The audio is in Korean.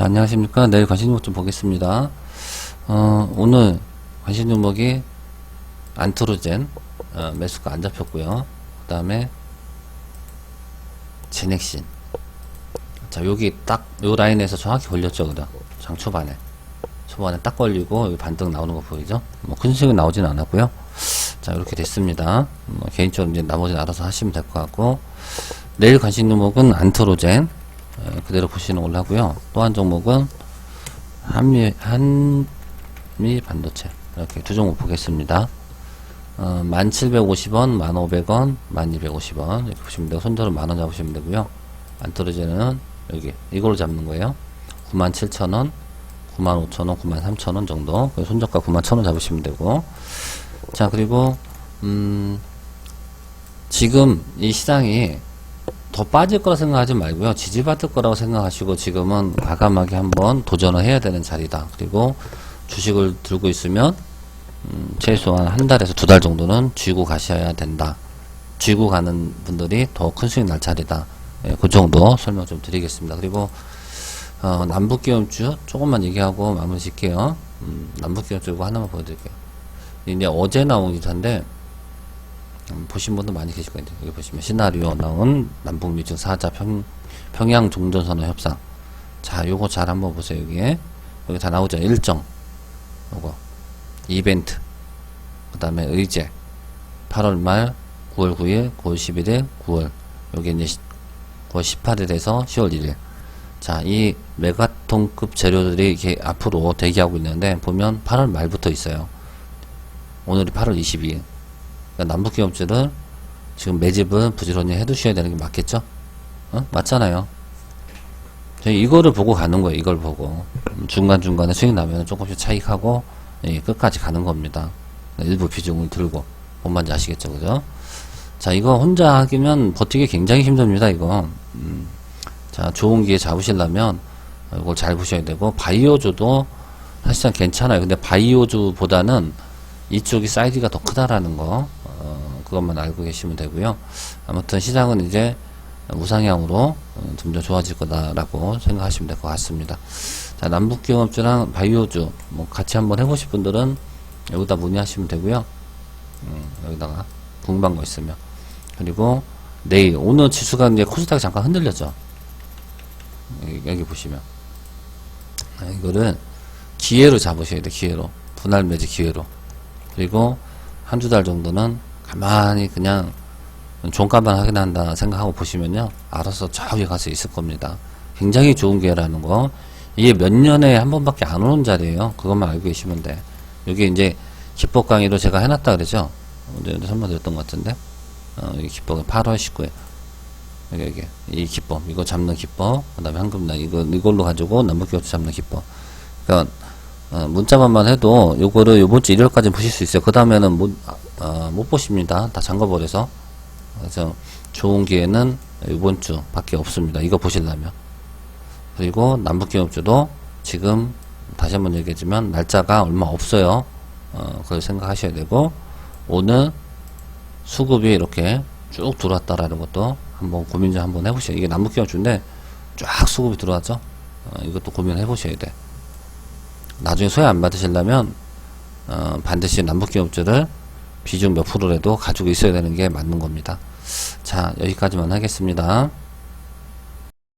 자, 안녕하십니까. 내일 관심 종목 좀 보겠습니다. 어, 오늘 관심 종목이 안트로젠, 어, 매수가 안 잡혔고요. 그 다음에 제넥신. 자, 여기 딱, 요 라인에서 정확히 걸렸죠, 그죠? 장 초반에. 초반에 딱 걸리고, 여기 반등 나오는 거 보이죠? 뭐, 큰 수익은 나오진 않았고요. 자, 이렇게 됐습니다. 뭐, 개인적으로 이제 나머지는 알아서 하시면 될 것 같고, 내일 관심 종목은 안트로젠, 어, 그대로 보시는 걸로 하고요. 또 한 종목은 한미, 한미 반도체. 이렇게 두 종목 보겠습니다. 어, 1750원, 1500원, 1250원. 이렇게 보시면 되고, 손절은 만원 잡으시면 되고요. 안트로젠은 여기, 이걸로 잡는 거예요. 97,000원, 95,000원, 93,000원 정도. 그래서 손절가 91,000원 잡으시면 되고. 자, 그리고, 음, 지금 이 시장이 더 빠질 거라 생각하지 말고요. 지지받을 거라고 생각하시고 지금은 과감하게 한번 도전을 해야 되는 자리다. 그리고 주식을 들고 있으면 음, 최소한 한 달에서 두 달 정도는 쥐고 가셔야 된다. 쥐고 가는 분들이 더 큰 수익 날 자리다. 예, 그 정도 설명 좀 드리겠습니다. 그리고 어, 남북기업주 조금만 얘기하고 마무리 짓게요. 음, 남북기업주 이거 하나만 보여드릴게요. 이제 어제 나온 기사인데 음, 보신 분도 많이 계실 거예요. 여기 보시면 시나리오 나온 남북미 중 4자 평, 평양 종전선언 협상. 자, 요거 잘 한번 보세요. 여기에. 여기 다 나오죠. 일정. 요거. 이벤트. 그 다음에 의제. 8월 말, 9월 9일, 9월 11일, 9월. 여기 이제 9월 18일에서 10월 1일. 자, 이 메가톤급 재료들이 이렇게 앞으로 대기하고 있는데, 보면 8월 말부터 있어요. 오늘이 8월 22일. 그러니까 남북 기업주들 지금 매집은 부지런히 해두셔야 되는 게 맞겠죠? 어? 맞잖아요. 저희 이거를 보고 가는 거예요. 이걸 보고 음, 중간 중간에 수익 나면 조금씩 차익하고 예, 끝까지 가는 겁니다. 일부 비중을 들고 뭔 말인지 아시겠죠? 그죠? 자 이거 혼자 하기면 버티기 굉장히 힘듭니다. 이거 음, 자 좋은 기회 잡으시려면 이걸 잘 보셔야 되고 바이오주도 사실상 괜찮아요. 근데 바이오주보다는 이쪽이 사이즈가 더 크다라는 거 어, 그것만 알고 계시면 되고요. 아무튼 시장은 이제 우상향으로 어, 좀더 좋아질 거다라고 생각하시면 될 것 같습니다. 자, 남북기업주랑 바이오주 뭐 같이 한번 해보실 분들은 여기다 문의하시면 되고요. 음, 여기다가 궁금한 거 있으면 그리고 내일 오늘 지수가 이제 코스닥이 잠깐 흔들렸죠. 여기, 여기 보시면 아, 이거를 기회로 잡으셔야 돼 기회로 분할 매지 기회로 그리고 한 두 달 정도는 가만히 그냥 종가만 확인한다 생각하고 보시면요. 알아서 저 위에 가서 있을 겁니다. 굉장히 좋은 기회라는 거. 이게 몇 년에 한 번밖에 안 오는 자리예요. 그것만 알고 계시면 돼. 여기 이제 기법 강의로 제가 해놨다 그러죠. 언제 설명드렸던 것 같은데. 어, 이 기법은 8월 19일. 여기, 여기. 이 기법. 이거 잡는 기법. 그 다음에 황금날. 이거, 이걸로 가지고 남북기업 잡는 기법. 그러니까 어, 문자만만 해도 요거를 요번 주 일요일까지 보실 수 있어요. 그 다음에는 못, 어, 못 보십니다. 다 잠궈버려서. 그래서 좋은 기회는 요번 주 밖에 없습니다. 이거 보시려면. 그리고 남북기업주도 지금 다시 한번 얘기했지만 날짜가 얼마 없어요. 어, 그걸 생각하셔야 되고 오늘 수급이 이렇게 쭉 들어왔다라는 것도 한번 고민 좀 한번 해보셔야 이게 남북기업주인데 쫙 수급이 들어왔죠. 어, 이것도 고민해 보셔야 돼. 나중에 소외 안 받으시려면 어, 반드시 남북기업주를 비중 몇 프로라도 가지고 있어야 되는 게 맞는 겁니다. 자 여기까지만 하겠습니다.